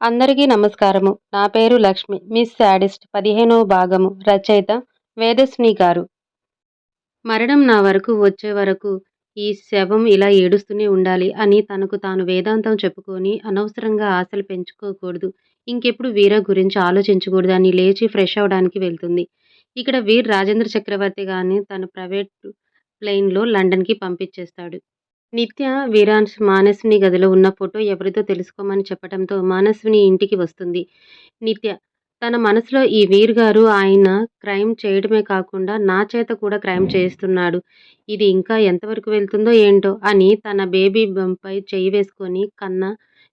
అందరికీ నమస్కారము. నా పేరు లక్ష్మి. మిస్ శాడిస్ట్ పదిహేనవ భాగము. రచయిత వేదస్ని గారు. మరణం నా వరకు వచ్చే వరకు ఈ శవం ఇలా ఏడుస్తూనే ఉండాలి అని తనకు తాను వేదాంతం చెప్పుకొని అనవసరంగా ఆశలు పెంచుకోకూడదు. ఇంకెప్పుడు వీర గురించి ఆలోచించకూడదు అని లేచి ఫ్రెష్ అవడానికి వెళ్తుంది. ఇక్కడ వీర్ రాజేంద్ర చక్రవర్తి గారిని తన ప్రైవేట్ ప్లేన్లో లండన్కి పంపించేస్తాడు. నిత్య వీరాన్స్ మానస్విని గదిలో ఉన్న ఫోటో ఎవరితో తెలుసుకోమని చెప్పడంతో మానస్విని ఇంటికి వస్తుంది. నిత్య తన మనసులో ఈ వీర్ గారు ఆయన క్రైమ్ చేయడమే కాకుండా నా చేత కూడా క్రైమ్ చేస్తున్నాడు ఇది ఇంకా ఎంతవరకు వెళ్తుందో ఏంటో అని తన బేబీ బంపై చేయి వేసుకొని కన్నా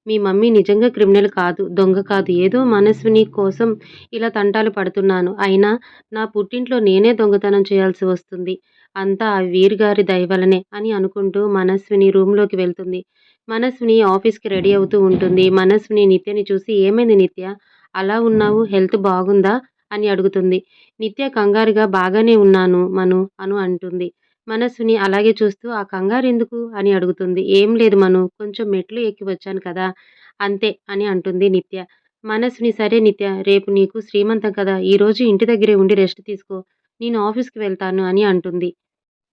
మీ మమ్మీ నిజంగా క్రిమినల్ కాదు దొంగ కాదు. ఏదో మనస్విని కోసం ఇలా తంటాలు పడుతున్నాను. అయినా నా పుట్టింట్లో నేనే దొంగతనం చేయాల్సి వస్తుంది. అంతా ఆ వీర్గారి దయవలనే అని అనుకుంటూ మనస్విని రూమ్లోకి వెళ్తుంది. మనస్విని ఆఫీస్కి రెడీ అవుతూ ఉంటుంది. మనస్విని నిత్యని చూసి ఏమైంది నిత్య? అలా ఉన్నావు? హెల్త్ బాగుందా? అని అడుగుతుంది. నిత్య కంగారుగా బాగానే ఉన్నాను మను అను అంటుంది. మనస్సుని అలాగే చూస్తూ ఆ కంగారు ఎందుకు అని అడుగుతుంది. ఏం లేదు మను కొంచెం మెట్లు ఎక్కి వచ్చాను కదా అంతే అని అంటుంది నిత్య. మనస్సుని సరే నిత్య రేపు నీకు శ్రీమంతం కదా ఈరోజు ఇంటి దగ్గరే ఉండి రెస్ట్ తీసుకో నేను ఆఫీస్కి వెళ్తాను అని అంటుంది.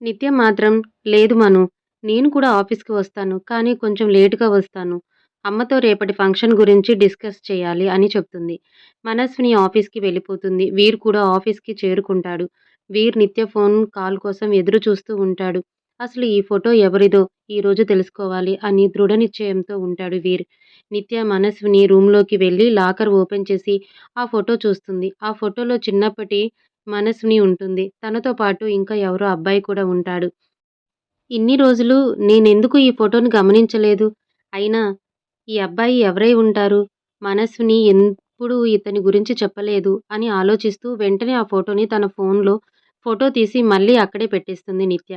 నిత్య మాత్రం లేదు మను నేను కూడా ఆఫీస్కి వస్తాను కానీ కొంచెం లేటుగా వస్తాను. అమ్మతో రేపటి ఫంక్షన్ గురించి డిస్కస్ చేయాలి అని చెప్తుంది. మనస్విని ఆఫీస్కి వెళ్ళిపోతుంది. వీర్ కూడా ఆఫీస్కి చేరుకుంటాడు. వీర్ నిత్య ఫోన్ కాల్ కోసం ఎదురు చూస్తూ ఉంటాడు. అసలు ఈ ఫోటో ఎవరిదో ఈరోజు తెలుసుకోవాలి అని దృఢ నిశ్చయంతో ఉంటాడు వీర్. నిత్య మనస్విని రూమ్లోకి వెళ్ళి లాకర్ ఓపెన్ చేసి ఆ ఫోటో చూస్తుంది. ఆ ఫోటోలో చిన్నప్పటి మనస్విని ఉంటుంది. తనతో పాటు ఇంకా ఎవరో అబ్బాయి కూడా ఉంటాడు. ఇన్ని రోజులు నేనెందుకు ఈ ఫోటోని గమనించలేదు? అయినా ఈ అబ్బాయి ఎవరై ఉంటారు? మనస్విని ఎప్పుడు ఇతని గురించి చెప్పలేదు అని ఆలోచిస్తూ వెంటనే ఆ ఫోటోని తన ఫోన్లో ఫోటో తీసి మళ్ళీ అక్కడే పెట్టేస్తుంది నిత్య.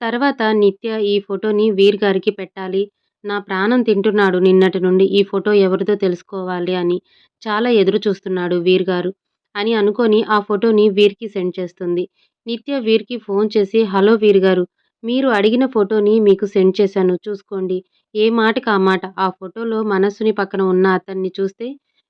తర్వాత నిత్య ఈ ఫోటోని వీర్ గారికి పెట్టాలి. నా ప్రాణం తింటున్నాడు నిన్నటి నుండి. ఈ ఫోటో ఎవరిదో తెలుసుకోవాలి అని చాలా ఎదురు చూస్తున్నాడు వీర్ గారు. అని అనుకొని ఆ ఫోటోని వీర్కి సెండ్ చేస్తుంది. నిత్య వీర్కి ఫోన్ చేసి హలో వీర్ గారు మీరు అడిగిన ఫోటోని మీకు సెండ్ చేశాను చూసుకోండి. ఏ మాటకు ఆ మాట? ఆ ఫోటోలో మనస్సుని పక్కన ఉన్న అతన్ని చూస్తే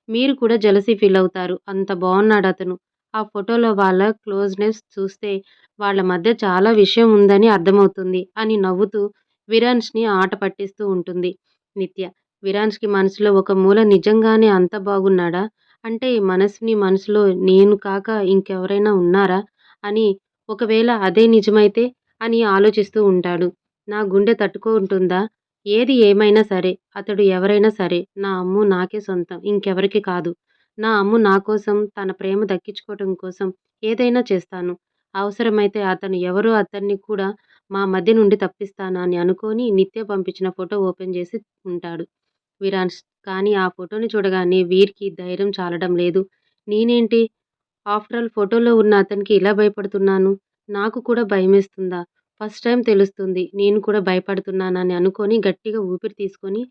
మీరు కూడా జలసి ఫీల్ అవుతారు. అంత బాగున్నాడు అతను. ఆ ఫోటోలో వాళ్ళ క్లోజ్నెస్ చూస్తే వాళ్ళ మధ్య చాలా విషయం ఉందని అర్థమవుతుంది అని నవ్వుతూ విరాన్స్ని ఆట పట్టిస్తూ ఉంటుంది. నిత్య విరాన్స్కి మనసులో ఒక మూల నిజంగానే అంత బాగున్నాడా? అంటే మనసుని మనసులో నేను కాక ఇంకెవరైనా ఉన్నారా అని ఒకవేళ అదే నిజమైతే అని ఆలోచిస్తూ ఉంటాడు. నా గుండె తట్టుకుంటుందా? ఏది ఏమైనా సరే అతడు ఎవరైనా సరే నా అమ్ము నాకే సొంతం ఇంకెవరికి కాదు. నా అమ్ము నా కోసం తన ప్రేమ దక్కించుకోవటం కోసం ఏదైనా చేస్తాను. అవసరమైతే అతను ఎవరో అతన్ని కూడా మా మధ్య నుండి తప్పిస్తాను అని అనుకొని నిత్య పంపించిన ఫోటో ఓపెన్ చేసి ఉంటాడు. విరాన్స్ కానీ ఆ ఫోటోని చూడగానే వీర్కి ధైర్యం చాలడం లేదు. నేనేంటి? ఆఫ్టర్ ఆల్ ఫోటోలో ఉన్న అతనికి ఇలా భయపడుతున్నాను? నాకు కూడా భయమేస్తుందా? ఫస్ట్ టైం తెలుస్తుంది. నేను కూడా భయపడుతున్నానని అనుకొని గట్టిగా ఊపిరి తీసుకొని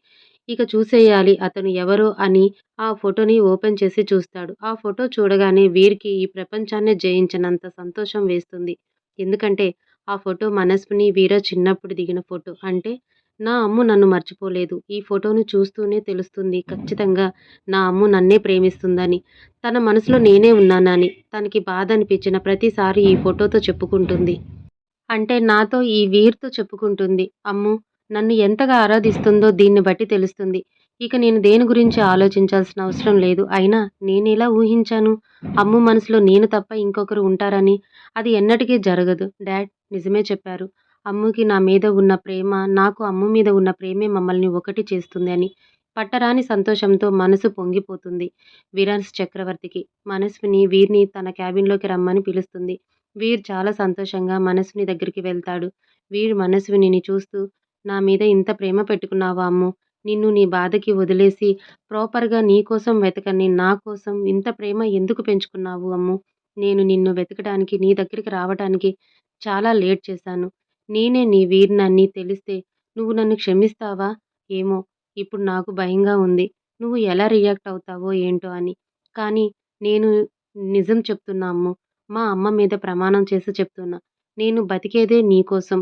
ఇక చూసేయాలి అతను ఎవరో అని ఆ ఫోటోని ఓపెన్ చేసి చూస్తాడు. ఆ ఫోటో చూడగానే వీరికి ఈ ప్రపంచాన్నే జయించినంత సంతోషం వేస్తుంది. ఎందుకంటే ఆ ఫోటో మనస్విని వీర చిన్నప్పుడు దిగిన ఫోటో. అంటే నా అమ్ము నన్ను మర్చిపోలేదు. ఈ ఫోటోను చూస్తూనే తెలుస్తుంది. ఖచ్చితంగా నా అమ్ము నన్నే ప్రేమిస్తుందని. తన మనసులో నేనే ఉన్నానని. తనకి బాధ అనిపించిన ప్రతిసారి ఈ ఫోటోతో చెప్పుకుంటుంది. అంటే నాతో ఈ వీర్తో చెప్పుకుంటుంది. అమ్ము నన్ను ఎంతగా ఆరాధిస్తుందో దీన్ని బట్టి తెలుస్తుంది. ఇక నేను దేని గురించి ఆలోచించాల్సిన అవసరం లేదు. అయినా నేను ఎలా ఊహించాను? అమ్ము మనసులో నేను తప్ప ఇంకొకరు ఉంటారని అది ఎన్నటికీ జరగదు. డాడ్ నిజమే చెప్పారు. అమ్ముకి నా మీద ఉన్న ప్రేమ నాకు అమ్ము మీద ఉన్న ప్రేమే మమ్మల్ని ఒకటి చేస్తుంది అని పట్టరాని సంతోషంతో మనసు పొంగిపోతుంది విరాన్స్ చక్రవర్తికి. మనస్విని వీర్ని తన క్యాబిన్లోకి రమ్మని పిలుస్తుంది. వీర్ చాలా సంతోషంగా మనసుని దగ్గరికి వెళ్తాడు. వీర్ మనస్విని చూస్తూ నా మీద ఇంత ప్రేమ పెట్టుకున్నావా అమ్ము? నిన్ను నీ బాధకి వదిలేసి ప్రాపర్గా నీ కోసం వెతకని నా కోసం ఇంత ప్రేమ ఎందుకు పెంచుకున్నావు అమ్ము? నేను నిన్ను వెతకడానికి నీ దగ్గరికి రావడానికి చాలా లేట్ చేశాను. నేనే నీ వీరినని తెలిస్తే నువ్వు నన్ను క్షమిస్తావా? ఏమో ఇప్పుడు నాకు భయంగా ఉంది. నువ్వు ఎలా రియాక్ట్ అవుతావో ఏంటో అని. కానీ నేను నిజం చెప్తున్నా అమ్ము. మా అమ్మ మీద ప్రమాణం చేసి చెప్తున్నా. నేను బతికేదే నీకోసం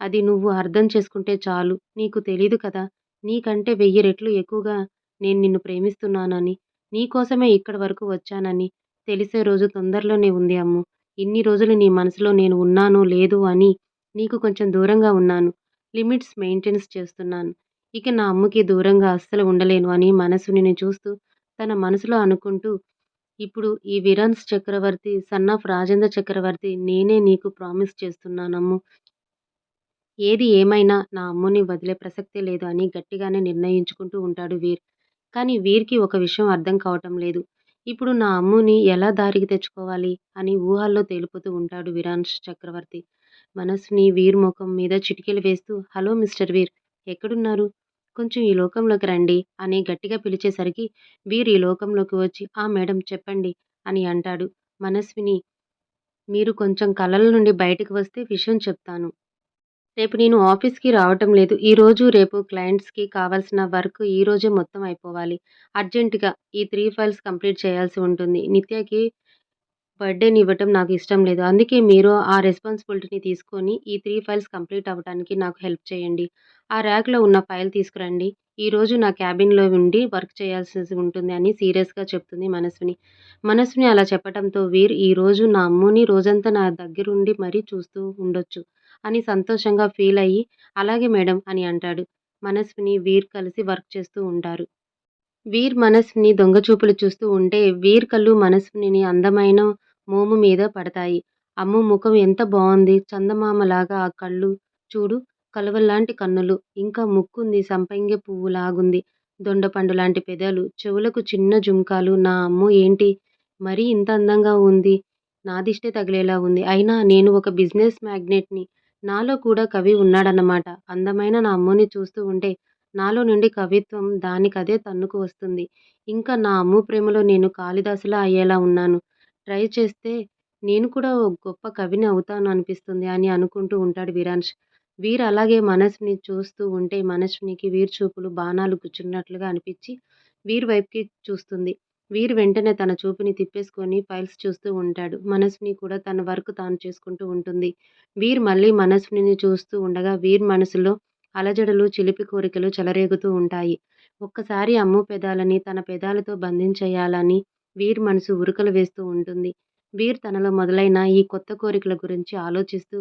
అది నువ్వు అర్థం చేసుకుంటే చాలు. నీకు తెలీదు కదా. నీకంటే వెయ్యి రెట్లు ఎక్కువగా నేను నిన్ను ప్రేమిస్తున్నానని, నీ కోసమే ఇక్కడి వరకు వచ్చానని తెలిసే రోజు తొందరలోనే ఉంది అమ్ము. ఇన్ని రోజులు నీ మనసులో నేను ఉన్నానో లేదు అని నీకు కొంచెం దూరంగా ఉన్నాను. లిమిట్స్ మెయింటెన్స్ చేస్తున్నాను. ఇక నా అమ్ముకి దూరంగా అస్సలు ఉండలేను అని మనస్వినిని చూస్తూ తన మనసులో అనుకుంటూ ఇప్పుడు ఈ విరాన్స్ చక్రవర్తి సన్ ఆఫ్ రాజేంద్ర చక్రవర్తి నేనే నీకు ప్రామిస్ చేస్తున్నానమ్ము. ఏది ఏమైనా నా అమ్ముని వదిలే ప్రసక్తే లేదు అని గట్టిగానే నిర్ణయించుకుంటూ ఉంటాడు వీర్. కానీ వీర్‌కి ఒక విషయం అర్థం కావటం లేదు. ఇప్పుడు నా అమ్ముని ఎలా దారికి తెచ్చుకోవాలి అని ఊహల్లో తేలిపోతూ ఉంటాడు విరాన్స్ చక్రవర్తి. మనస్విని వీర్ ముఖం మీద చిటికెలు వేస్తూ హలో మిస్టర్ వీర్ ఎక్కడున్నారు? కొంచెం ఈ లోకంలోకి రండి అని గట్టిగా పిలిచేసరికి వీర్ ఈ లోకంలోకి వచ్చి ఆ మేడం చెప్పండి అని అంటాడు. మనస్విని మీరు కొంచెం కలల నుండి బయటకు వస్తే విషయం చెప్తాను. రేపు నేను ఆఫీస్‌కి రావటం లేదు. ఈరోజు, రేపు క్లయింట్స్‌కి కావాల్సిన వర్క్ ఈరోజే మొత్తం అయిపోవాలి. అర్జెంట్‌గా ఈ త్రీ ఫైల్స్ కంప్లీట్ చేయాల్సి ఉంటుంది. నిత్యకి బర్త్డేని ఇవ్వటం నాకు ఇష్టం లేదు. అందుకే మీరు ఆ రెస్పాన్సిబిలిటీని తీసుకొని ఈ త్రీ ఫైల్స్ కంప్లీట్ అవ్వటానికి నాకు హెల్ప్ చేయండి. ఆ ర్యాక్‌లో ఉన్న ఫైల్ తీసుకురండి. ఈరోజు నా క్యాబిన్‌లో ఉండి వర్క్ చేయాల్సి ఉంటుంది అని సీరియస్‌గా చెప్తుంది మనస్విని. మనస్విని అలా చెప్పటంతో వీర్ ఈరోజు నా అమ్ముని రోజంతా నా దగ్గరుండి మరీ చూస్తూ ఉండొచ్చు అని సంతోషంగా ఫీల్ అయ్యి అలాగే మేడం అని అంటాడు. మనస్విని, వీర్ కలిసి వర్క్ చేస్తూ ఉంటారు. వీర్ మనస్విని దొంగచూపులు చూస్తూ ఉంటే వీర్ కళ్ళు మనస్విని అందమైన మోము మీద పడతాయి. అమ్మో ముఖం ఎంత బావుంది. చందమామలాగా ఆ కళ్ళు చూడు. కలువల్లాంటి కన్నులు. ఇంకా ముక్కుంది సంపెంగ పువ్వులాగుంది. దొండపండు లాంటి పెదాలు. చెవులకు చిన్న జుంకాలు. నా అమ్మో ఏంటి మరీ ఇంత అందంగా ఉంది. నా దిష్టే తగిలేలా ఉంది. అయినా నేను ఒక బిజినెస్ మ్యాగ్నెట్‌ని. నాలో కూడా కవి ఉన్నాడన్నమాట. అందమైన నా అమ్మని చూస్తూ ఉంటే నాలో నుండి కవిత్వం దానికదే తన్నుకు వస్తుంది. ఇంకా నా అమ్ము ప్రేమలో నేను కాళిదాసులా అయ్యేలా ఉన్నాను. ట్రై చేస్తే నేను కూడా ఓ గొప్ప కవిని అవుతాను అనిపిస్తుంది అని అనుకుంటూ ఉంటాడు వీరాన్ష్ వీర్ అలాగే మనస్విని చూస్తూ ఉంటే మనస్వినికి వీర్ చూపులు బాణాలు గుచ్చుతున్నట్లుగా అనిపించి వీర్ వైపుకి చూస్తుంది. వీర్ వెంటనే తన చూపుని తిప్పేసుకొని ఫైల్స్ చూస్తూ ఉంటాడు. మనస్విని కూడా తన వర్క్ తాను చేసుకుంటూ ఉంటుంది. వీర్ మళ్ళీ మనస్వినిని చూస్తూ ఉండగా వీర్ మనసులో అలజడలు చిలిపి కోరికలు చెలరేగుతూ ఉంటాయి. ఒక్కసారి అమ్ము పెదాలని తన పెదాలతో బంధించేయాలని వీర్ మనసు ఉరుకలు వేస్తూ ఉంటుంది. వీర్ తనలో మొదలైన ఈ కొత్త కోరికల గురించి ఆలోచిస్తూ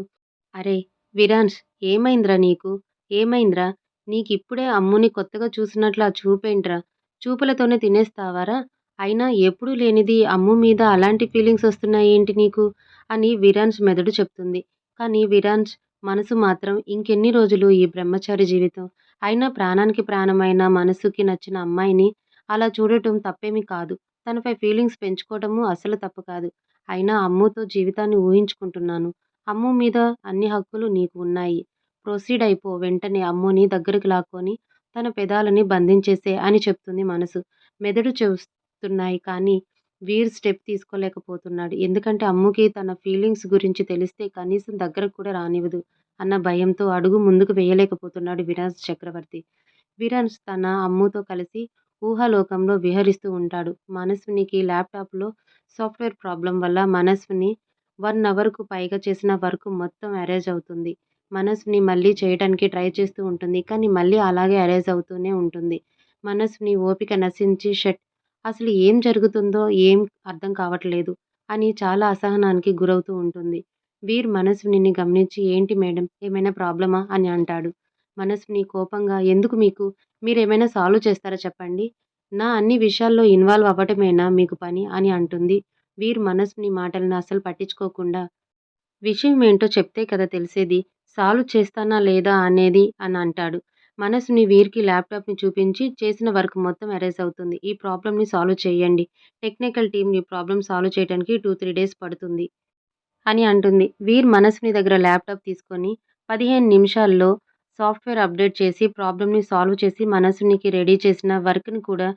అరే విరాన్స్ ఏమైందిరా నీకు? ఏమైందిరా? నీకిప్పుడే అమ్ముని కొత్తగా చూసినట్లు ఆ చూపేంట్రా? చూపులతోనే తినేస్తావారా? అయినా ఎప్పుడూ లేనిది అమ్ము మీద అలాంటి ఫీలింగ్స్ వస్తున్నాయేంటి నీకు? అని విరాన్స్ మెదడు చెప్తుంది. కానీ విరాన్స్ మనసు మాత్రం ఇంకెన్ని రోజులు ఈ బ్రహ్మచారి జీవితం? అయినా ప్రాణానికి ప్రాణమైన మనసుకి నచ్చిన అమ్మాయిని అలా చూడటం తప్పేమీ కాదు. తనపై ఫీలింగ్స్ పెంచుకోవడము అసలు తప్పు కాదు. అయినా అమ్ముతో జీవితాన్ని ఊహించుకుంటున్నాను. అమ్ము మీద అన్ని హక్కులు నీకు ఉన్నాయి. ప్రొసీడ్ అయిపో వెంటనే అమ్ముని దగ్గరకు లాక్కొని తన పెదాలని బంధించేసే అని చెప్తుంది మనసు. మెదడు చూస్తున్నాయి కానీ వీర్ స్టెప్ తీసుకోలేకపోతున్నాడు. ఎందుకంటే అమ్ముకి తన ఫీలింగ్స్ గురించి తెలిస్తే కనీసం దగ్గరకు కూడా రానివ్వదు అన్న భయంతో అడుగు ముందుకు వేయలేకపోతున్నాడు విరాన్స్ చక్రవర్తి. విరాన్స్ తన అమ్ముతో కలిసి ఊహాలోకంలో విహరిస్తూ ఉంటాడు. మనస్వినికి ల్యాప్‌టాప్‌లో సాఫ్ట్‌వేర్ ప్రాబ్లం వల్ల మనస్విని వన్ అవర్‌కు పైగా చేసిన వర్క్ మొత్తం అరేజ్ అవుతుంది. మనస్విని మళ్ళీ చేయటానికి ట్రై చేస్తూ ఉంటుంది. కానీ మళ్ళీ అలాగే అరేజ్ అవుతూనే ఉంటుంది. మనస్విని ఓపిక నశించి షట్ అసలు ఏం జరుగుతుందో ఏం అర్థం కావట్లేదు అని చాలా అసహనానికి గురవుతూ ఉంటుంది. వీర్ మనస్వినిని గమనించి ఏంటి మేడం ఏమైనా ప్రాబ్లమా? అని అంటాడు. మనస్విని కోపంగా ఎందుకు మీకు? మీరేమైనా సాల్వ్ చేస్తారా చెప్పండి. నా అన్ని విషయాల్లో ఇన్వాల్వ్ అవ్వటమేనా మీకు పని? అని అంటుంది. వీరు మనస్విని మాటలను అసలు పట్టించుకోకుండా విషయం ఏంటో చెప్తే కదా తెలిసేది. సాల్వ్ చేస్తానా లేదా అనేది అని అంటాడు. మనసుని వీరికి ల్యాప్‌టాప్‌ని చూపించి చేసిన వర్క్ మొత్తం ఎరేజ్ అవుతుంది. ఈ ప్రాబ్లమ్‌ని సాల్వ్ చేయండి. టెక్నికల్ టీమ్ ఈ ప్రాబ్లమ్ సాల్వ్ చేయడానికి టూ త్రీ డేస్ పడుతుంది. అని అంటుంది. వీర్ మనసుని దగ్గర ల్యాప్‌టాప్ తీసుకొని పదిహేను నిమిషాల్లో సాఫ్ట్‌వేర్ అప్డేట్ చేసి ప్రాబ్లమ్‌ని సాల్వ్ చేసి మనసునికి రెడీ చేసిన వర్క్‌ని కూడా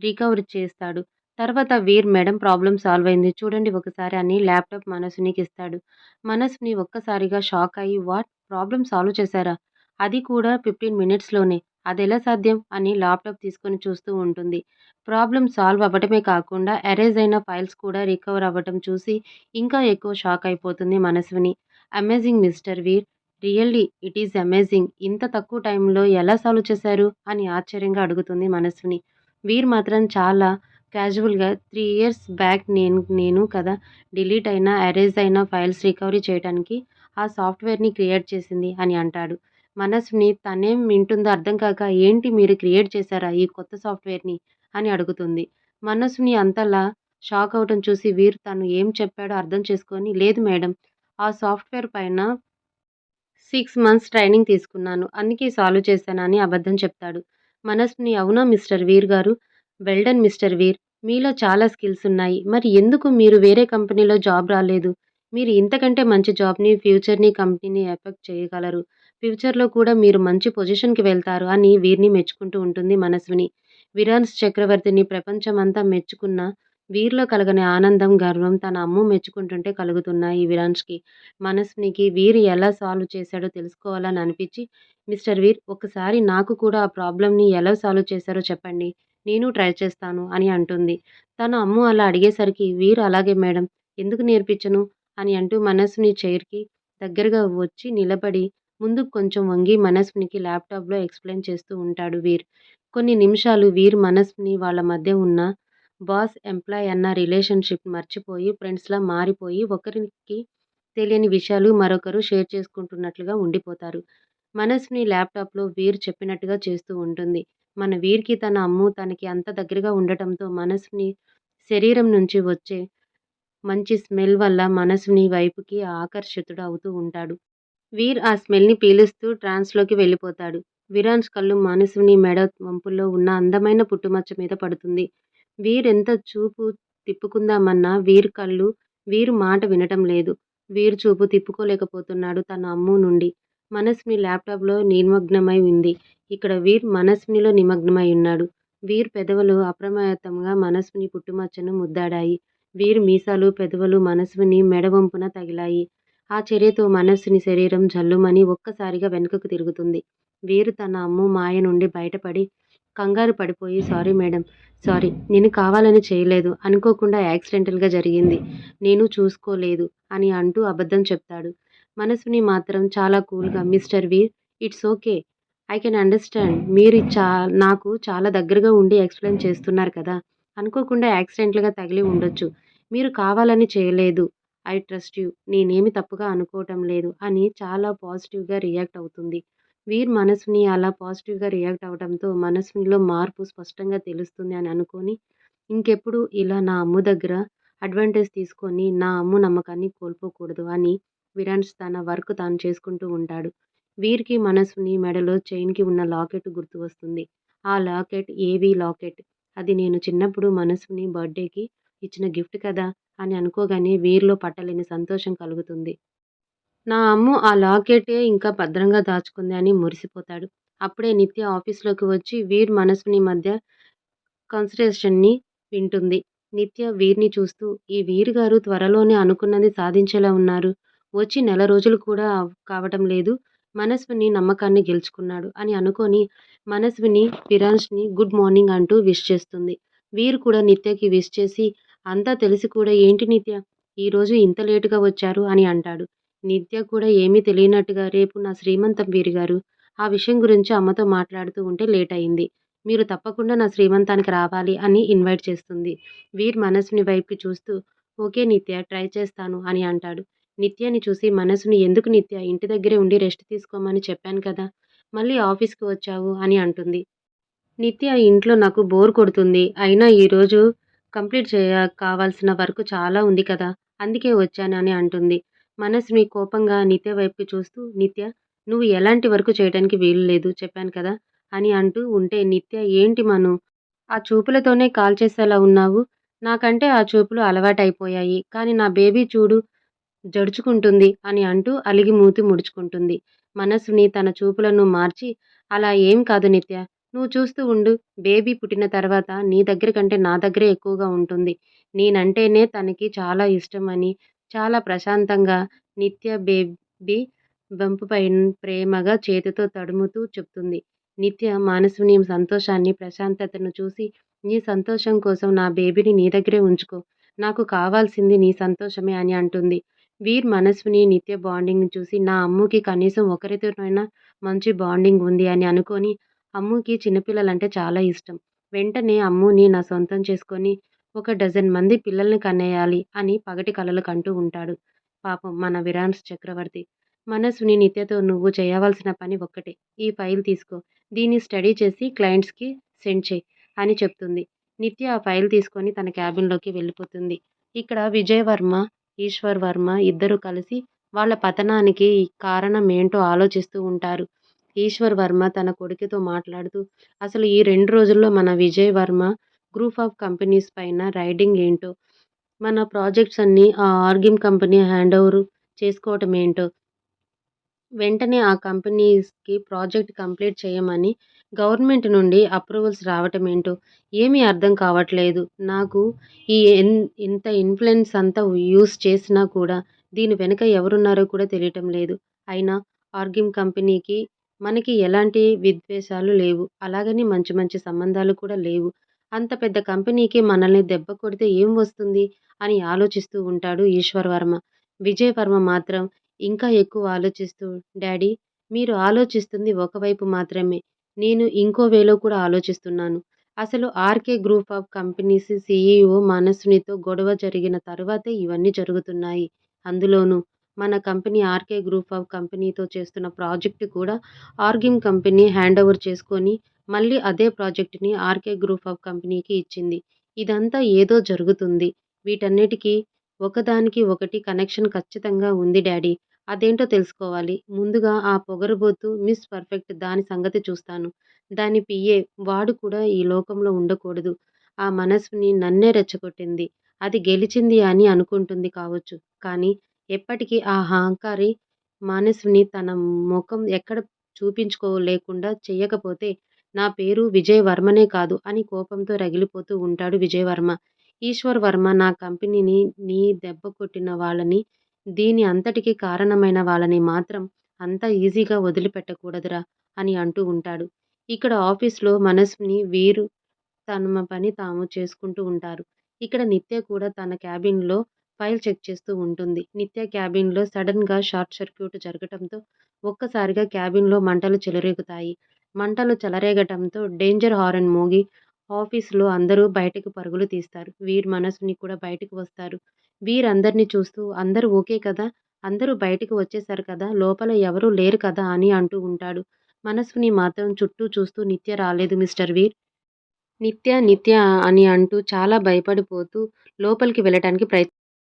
రికవర్ చేస్తాడు. తర్వాత వీర్ మేడం ప్రాబ్లం సాల్వ్ అయింది. చూడండి ఒకసారి అని ల్యాప్‌టాప్ మనసునికి ఇస్తాడు. మనసుని ఒక్కసారిగా షాక్ అయ్యి వాట్? ప్రాబ్లం సాల్వ్ చేశారా? అది కూడా ఫిఫ్టీన్ మినిట్స్‌లోనే అది ఎలా సాధ్యం? అని ల్యాప్‌టాప్ తీసుకొని చూస్తూ ఉంటుంది. ప్రాబ్లం సాల్వ్ అవ్వటమే కాకుండా ఎరేజ్ అయిన ఫైల్స్ కూడా రికవర్ అవ్వటం చూసి ఇంకా ఎక్కువ షాక్ అయిపోతుంది మనసుని amazing mister Veer. Really it is amazing. ఇంత తక్కువ టైంలో ఎలా సాల్వ్ చేశారు? అని ఆశ్చర్యంగా అడుగుతుంది మనస్సుని వీర్ మాత్రం చాలా క్యాజువల్‌గా త్రీ ఇయర్స్ బ్యాక్ నేను నేను కదా డిలీట్ అయిన, అరేజ్ అయిన ఫైల్స్ రికవరీ చేయడానికి ఆ సాఫ్ట్‌వేర్‌ని క్రియేట్ చేసింది అని అంటాడు. మనసుని తనేం వింటుందో అర్థం కాక ఏంటి మీరు క్రియేట్ చేశారా ఈ కొత్త సాఫ్ట్‌వేర్‌ని అని అడుగుతుంది. మనసుని అంతలా షాక్ అవటం చూసి వీరు తను ఏం చెప్పాడో అర్థం చేసుకొని లేదు మేడం ఆ సాఫ్ట్‌వేర్ పైన సిక్స్ మంత్స్ ట్రైనింగ్ తీసుకున్నాను. అందుకే సాల్వ్ చేశానని అబద్ధం చెప్తాడు. మనస్విని అవునా మిస్టర్ వీర్ గారు వెల్డన్ మిస్టర్ వీర్. మీలో చాలా స్కిల్స్ ఉన్నాయి. మరి ఎందుకు మీరు వేరే కంపెనీలో జాబ్ రాలేదు? మీరు ఇంతకంటే మంచి జాబ్‌ని, ఫ్యూచర్‌ని, కంపెనీని ఎఫెక్ట్ చేయగలరు. ఫ్యూచర్‌లో కూడా మీరు మంచి పొజిషన్‌కి వెళ్తారు అని వీరిని మెచ్చుకుంటూ ఉంటుంది మనస్విని. విరాన్స్ చక్రవర్తిని ప్రపంచమంతా మెచ్చుకున్న వీరిలో కలగని ఆనందం, గర్వం తన అమ్ము మెచ్చుకుంటుంటే కలుగుతున్నాయి విరాన్స్‌కి. మనస్వినికి వీరు ఎలా సాల్వ్ చేశాడో తెలుసుకోవాలని అనిపించి మిస్టర్ వీర్ ఒక్కసారి నాకు కూడా ఆ ప్రాబ్లమ్‌ని ఎలా సాల్వ్ చేశారో చెప్పండి. నేను ట్రై చేస్తాను అని అంటుంది. తన అమ్ము అలా అడిగేసరికి వీరు అలాగే మేడం ఎందుకు నేర్పించను అని అంటూ మనస్సుని చైర్‌కి దగ్గరగా వచ్చి నిలబడి ముందుకు కొంచెం వంగి మనస్వినికి ల్యాప్‌టాప్‌లో ఎక్స్‌ప్లెయిన్ చేస్తూ ఉంటాడు వీర్. కొన్ని నిమిషాలు వీర్, మనస్విని వాళ్ళ మధ్య ఉన్న బాస్, ఎంప్లాయ్ అన్న రిలేషన్‌షిప్ మర్చిపోయి ఫ్రెండ్స్‌లా మారిపోయి ఒకరికి తెలియని విషయాలు మరొకరు షేర్ చేసుకుంటున్నట్లుగా ఉండిపోతారు. మనస్విని ల్యాప్‌టాప్‌లో వీర్ చెప్పినట్టుగా చేస్తూ ఉంటుంది. మన వీర్‌కి తన అమ్ము తనకి అంత దగ్గరగా ఉండటంతో మనస్విని శరీరం నుంచి వచ్చే మంచి స్మెల్ వల్ల మనస్విని వైపుకి ఆకర్షితుడు అవుతూ ఉంటాడు. వీర్ ఆ స్మెల్‌ని పీలుస్తూ ట్రాన్స్‌లోకి వెళ్ళిపోతాడు. విరాన్స్ కళ్ళు మనస్విని మెడ వంపుల్లో ఉన్న అందమైన పుట్టుమచ్చ మీద పడుతుంది. వీరెంత చూపు తిప్పుకుందామన్నా వీర్ కళ్ళు, వీరు మాట వినటం లేదు. వీరు చూపు తిప్పుకోలేకపోతున్నాడు తన అమ్ము నుండి. మనస్విని ల్యాప్‌టాప్‌లో నిమగ్నమై ఉంది. ఇక్కడ వీర్ మనస్వినిలో నిమగ్నమై ఉన్నాడు. వీర్ పెదవులు అప్రమత్తంగా మనస్విని పుట్టుమచ్చను ముద్దాడాయి. వీర్ మీసాలు, పెదవులు మనస్విని మెడవంపున తగిలాయి. ఆ చర్యతో మనస్సుని శరీరం జల్లుమని ఒక్కసారిగా వెనుకకు తిరుగుతుంది. వీరు తన అమ్ము మాయ నుండి బయటపడి కంగారు పడిపోయి సారీ మేడం సారీ నేను కావాలని చేయలేదు. అనుకోకుండా యాక్సిడెంటల్‌గా జరిగింది. నేను చూసుకోలేదు అని అంటూ అబద్ధం చెప్తాడు. మనసుని మాత్రం చాలా కూల్‌గా mister Veer it's okay. I can understand మీరు చా నాకు చాలా దగ్గరగా ఉండి ఎక్స్‌ప్లెయిన్ చేస్తున్నారు కదా! అనుకోకుండా యాక్సిడెంట్లుగా తగిలి ఉండొచ్చు. మీరు కావాలని చేయలేదు. I trust you. నేనేమి తప్పుగా అనుకోవటం లేదు అని చాలా పాజిటివ్‌గా రియాక్ట్ అవుతుంది. వీర్ మనసుని అలా పాజిటివ్‌గా రియాక్ట్ అవడంతో మనసులో మార్పు స్పష్టంగా తెలుస్తుంది అని అనుకొని ఇంకెప్పుడు ఇలా నా అమ్ము దగ్గర అడ్వాంటేజ్ తీసుకొని నా అమ్ము నమ్మకాన్ని కోల్పోకూడదు అని విరాన్స్ తన వర్క్ తాను చేసుకుంటూ ఉంటాడు. వీర్‌కి మనసుని మెడలో చైన్‌కి ఉన్న లాకెట్ గుర్తు వస్తుంది. ఆ లాకెట్ ఏవీ లాకెట్. అది నేను చిన్నప్పుడు మనసుని బర్త్‌డేకి ఇచ్చిన గిఫ్ట్ కదా అని అనుకోగానే వీరిలో పట్టలేని సంతోషం కలుగుతుంది. నా అమ్ము ఆ లాకెటే ఇంకా భద్రంగా దాచుకుంది అని మురిసిపోతాడు. అప్పుడే నిత్య ఆఫీస్‌లోకి వచ్చి వీర్, మనసుని మధ్య కన్వర్సేషన్‌ని వింటుంది. నిత్య వీర్‌ని చూస్తూ ఈ వీర్ గారు త్వరలోనే అనుకున్నది సాధించేలా ఉన్నారు. వచ్చి నెల రోజులు కూడా కావటం లేదు. మనస్విని నమ్మకాన్ని గెలుచుకున్నాడు అని అనుకొని మనస్విని విరాన్స్‌ని గుడ్ మార్నింగ్ అంటూ విష్ చేస్తుంది. వీర్ కూడా నిత్యకి విష్ చేసి అంతా తెలిసి కూడా ఏంటి నిత్య ఈరోజు ఇంత లేటుగా వచ్చారు అని అంటాడు. నిత్య కూడా ఏమీ తెలియనట్టుగా రేపు నా శ్రీమంతం వీరిగారు ఆ విషయం గురించి అమ్మతో మాట్లాడుతూ ఉంటే లేట్ అయింది. మీరు తప్పకుండా నా శ్రీమంతానికి రావాలి అని ఇన్వైట్ చేస్తుంది. వీర్ మనసుని వైపుకి చూస్తూ ఓకే నిత్య ట్రై చేస్తాను అని అంటాడు. నిత్యని చూసి మనసుని ఎందుకు నిత్య ఇంటి దగ్గరే ఉండి రెస్ట్ తీసుకోమని చెప్పాను కదా! మళ్ళీ ఆఫీస్‌కి వచ్చావు అని అంటుంది. నిత్య ఇంట్లో నాకు బోర్ కొడుతుంది. అయినా ఈరోజు కంప్లీట్ చేయ కావాల్సిన వర్క్ చాలా ఉంది కదా! అందుకే వచ్చాను అని అంటుంది. మనస్విని కోపంగా నిత్య వైపుకి చూస్తూ నిత్య నువ్వు ఎలాంటి వర్క్ చేయడానికి వీలు లేదు చెప్పాను కదా! అని అంటూ ఉంటే నిత్య ఏంటి మను ఆ చూపులతోనే కాల్చేసేలా ఉన్నావు. నాకంటే ఆ చూపులు అలవాటైపోయాయి. కానీ నా బేబీ చూడు జడుచుకుంటుంది అని అంటూ అలిగి మూతి ముడుచుకుంటుంది. మనస్సుని తన చూపులను మార్చి అలా ఏం కాదు నిత్య. నువ్వు చూస్తూ ఉండు. బేబీ పుట్టిన తర్వాత నీ దగ్గర కంటే నా దగ్గరే ఎక్కువగా ఉంటుంది. నేనంటేనే తనకి చాలా ఇష్టం అని చాలా ప్రశాంతంగా నిత్య బేబీ వంపుపై ప్రేమగా చేతితో తడుముతూ చెప్తుంది. నిత్య మనస్విని సంతోషాన్ని, ప్రశాంతతను చూసి నీ సంతోషం కోసం నా బేబీని నీ దగ్గరే ఉంచుకో. నాకు కావాల్సింది నీ సంతోషమే అని అంటుంది. వీర్ మనస్విని, నిత్య బాండింగ్‌ని చూసి నా అమ్ముకి కనీసం ఒకరితోనైనా మంచి బాండింగ్ ఉంది అని అనుకొని అమ్ముకి చిన్నపిల్లలంటే చాలా ఇష్టం. వెంటనే అమ్ముని నా సొంతం చేసుకొని ఒక డజన్ మంది పిల్లల్ని కనేయాలి అని పగటి కలలు కంటూ ఉంటాడు. పాపం మన విరాన్స్ చక్రవర్తి. మనసుని నిత్యతో నువ్వు చేయవలసిన పని ఒక్కటే. ఈ ఫైల్ తీసుకో. దీన్ని స్టడీ చేసి క్లయింట్స్‌కి సెండ్ చేయి అని చెప్తుంది. నిత్య ఆ ఫైల్ తీసుకొని తన క్యాబిన్‌లోకి వెళ్ళిపోతుంది. ఇక్కడ విజయవర్మ, ఈశ్వర్ వర్మ ఇద్దరూ కలిసి వాళ్ళ పతనానికి కారణం ఏంటో ఆలోచిస్తూ ఉంటారు. ఈశ్వర్ వర్మ తన కొడుకుతో మాట్లాడుతూ అసలు ఈ రెండు రోజుల్లో మన Vijay Varma group of companies పైన రైడింగ్ ఏంటో, మన ప్రాజెక్ట్స్ అన్నీ ఆ ఆర్గిమ్ కంపెనీ హ్యాండ్ ఓవర్ చేసుకోవటమేంటో, వెంటనే ఆ కంపెనీస్‌కి ప్రాజెక్ట్ కంప్లీట్ చేయమని గవర్నమెంట్ నుండి అప్రూవల్స్ రావటమేంటో ఏమీ అర్థం కావట్లేదు. నాకు ఈ ఎన్ ఇంత ఇన్‌ఫ్లుయెన్స్ అంతా యూస్ చేసినా కూడా దీని వెనుక ఎవరున్నారో కూడా తెలియటం లేదు. అయినా ఆర్గిమ్ కంపెనీకి, మనకి ఎలాంటి విద్వేషాలు లేవు. అలాగని మంచి మంచి సంబంధాలు కూడా లేవు. అంత పెద్ద కంపెనీకి మనల్ని దెబ్బ కొడితే ఏం వస్తుంది అని ఆలోచిస్తూ ఉంటాడు ఈశ్వర్ వర్మ. విజయ్ వర్మ మాత్రం ఇంకా ఎక్కువ ఆలోచిస్తూ డాడీ మీరు ఆలోచిస్తుంది ఒకవైపు మాత్రమే. నేను ఇంకో వేలో కూడా ఆలోచిస్తున్నాను. అసలు RK group of companies CEO మనసునితో గొడవ జరిగిన తర్వాతే ఇవన్నీ జరుగుతున్నాయి. అందులోనూ మన కంపెనీ ఆర్కే గ్రూప్ ఆఫ్ కంపెనీతో చేస్తున్న ప్రాజెక్ట్ కూడా ఆర్గిమ్ కంపెనీ హ్యాండ్ ఓవర్ చేసుకొని మళ్ళీ అదే ప్రాజెక్ట్‌ని ఆర్కే గ్రూప్ ఆఫ్ కంపెనీకి ఇచ్చింది. ఇదంతా ఏదో జరుగుతుంది. వీటన్నిటికీ ఒకదానికి ఒకటి కనెక్షన్ ఖచ్చితంగా ఉంది డాడీ. అదేంటో తెలుసుకోవాలి. ముందుగా ఆ పొగరుబోతు మిస్ పర్ఫెక్ట్ దాని సంగతి చూస్తాను. దాని పిఏ వాడు కూడా ఈ లోకంలో ఉండకూడదు. ఆ మనసుని నన్నే రెచ్చగొట్టింది. అది గెలిచింది అని అనుకుంటుంది కావచ్చు. కానీ ఎప్పటికీ ఆ అహంకారి మనసుని తన ముఖం ఎక్కడ చూపించుకోలేకుండా చెయ్యకపోతే నా పేరు విజయ్ వర్మనే కాదు అని కోపంతో రగిలిపోతూ ఉంటాడు విజయవర్మ ఈశ్వర్ వర్మ నా కంపెనీని నీ దెబ్బ కొట్టిన వాళ్ళని, దీని అంతటికి కారణమైన వాళ్ళని మాత్రం అంత ఈజీగా వదిలిపెట్టకూడదురా అని అంటూ ఉంటాడు. ఇక్కడ ఆఫీస్‌లో మనసుని వీరు తమ పని తాము చేసుకుంటూ ఉంటారు. ఇక్కడ నిత్య కూడా తన క్యాబిన్‌లో ఫైల్ చెక్ చేస్తూ ఉంటుంది. నిత్య క్యాబిన్‌లో సడన్గా షార్ట్ సర్క్యూట్ జరగటంతో ఒక్కసారిగా క్యాబిన్‌లో మంటలు చెలరేగుతాయి. మంటలు చెలరేగటంతో డేంజర్ హారన్ మోగి ఆఫీసులో అందరూ బయటకు పరుగులు తీస్తారు. వీర్, మనసుని కూడా బయటకు వస్తారు. వీరందరినీ చూస్తూ అందరూ ఓకే కదా! అందరూ బయటకు వచ్చేశారు కదా! లోపల ఎవరూ లేరు కదా! అని అంటూ ఉంటాడు. మనసుని మాత్రం చుట్టూ చూస్తూ నిత్య రాలేదు మిస్టర్ వీర్. నిత్య నిత్య అని అంటూ చాలా భయపడిపోతూ లోపలికి వెళ్ళటానికి ప్రయత్